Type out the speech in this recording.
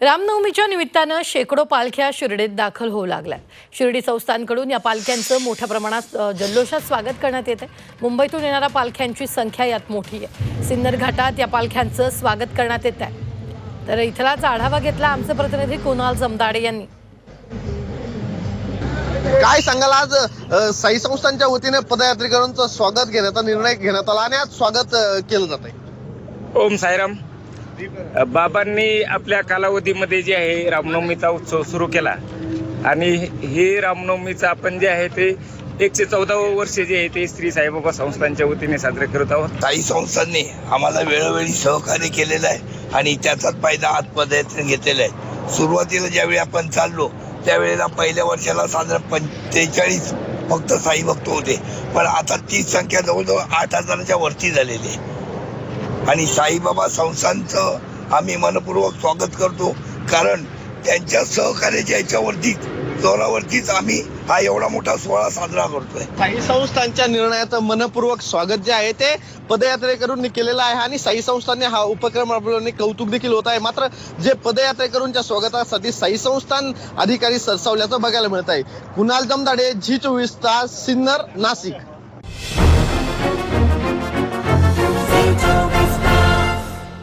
रामनवमीच्या निमित्तानं शेकडो पालख्या शिर्डीत दाखल होऊ लागल्या शिर्डी संस्थांकडून या पालख्यांचं मोठ्या प्रमाणात जल्लोषात स्वागत करण्यात येते मुंबईतून येणाऱ्या पालख्यांची संख्या यात मोठी आहे. सिन्नर घाटात या पालख्यांचं स्वागत करण्यात येत आहे तर इथलाच आढावा घेतला आमचे प्रतिनिधी कुणाल जमदाडे यांनी. काय सांगाल आज साई संस्थांच्या वतीने पदयात्रेकरांचं स्वागत घेण्याचा निर्णय घेण्यात आला आणि आज स्वागत केलं जात आहे ओम साईराम. बाबांनी आपल्या कालावधीमध्ये जे आहे रामनवमीचा उत्सव सुरू केला. आणि हे रामनवमीचा आपण जे आहे ते एकशे चौदावं वर्ष जे आहे ते श्री साईबाबा संस्थांच्या वतीने साजरे करत आहोत. काही संस्थांनी आम्हाला वेळोवेळी सहकार्य केलेलं आहे आणि त्याचाच फायदा आज घेतलेला आहे. सुरुवातीला ज्यावेळी आपण चाललो त्यावेळेला पहिल्या वर्षाला साधारण पंचेचाळीस फक्त साई भक्त होते. पण आता ती संख्या जवळजवळ आठ हजाराच्या वरती झालेली आहे. आणि साईबाबा संस्थांचं आम्ही मनपूर्वक स्वागत करतो. कारण त्यांच्या सहकार्याच्या याच्यावरतीच जोरावरतीच आम्ही हा एवढा मोठा सोहळा साजरा करतोय. साई संस्थांच्या निर्णयाचं मनपूर्वक स्वागत जे आहे ते पदयात्रेकरूंनी केलेलं आहे आणि साई संस्थांनी हा उपक्रम राबवल्याने कौतुक देखील होत आहे. मात्र जे पदयात्रेकरूंच्या स्वागतासाठी साई संस्थान अधिकारी सरसावल्याचं बघायला मिळत आहे. कुणाल जमदाडे झी चोवीस तास सिन्नर नाशिक.